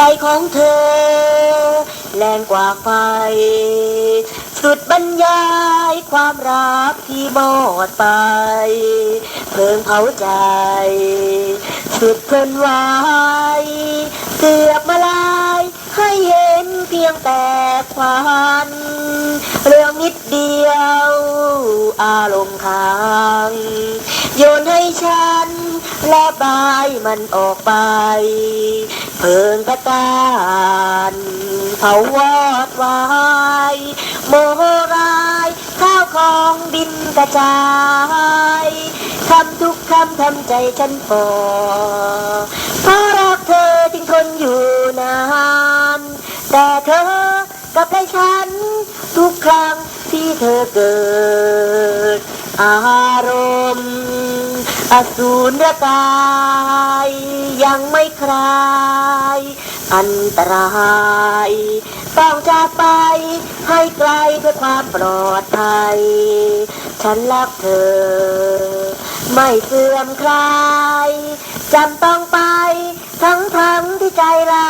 ใจของเธอ แรงกว่าไฟ สุดบรรยายความรักที่หมดไป เพลิงเผาใจ สุดเพลินไหวเกือบมาลาย ให้เห็นเพียงแต่ควันเรื่องนิดเดียว อารมณ์ค้างโยนให้ฉัน และบายมันออกไป เพิงพระการเผาวอดวายโมโหรายข้าวของดินกระจายทำทุกคำทำใจฉันฟอเพราะรักเธอจึงทนอยู่นาน แต่เธอกับใจฉัน ทุกครั้งที่เธอเกิดอา อสูรกายยังไม่คลาย อันตรายต้องจากไปให้ไกลเพื่อความปลอดภัย ฉันรักเธอ ไม่เสื่อมคลายจำต้องไปทั้งทั้งที่ใจร้า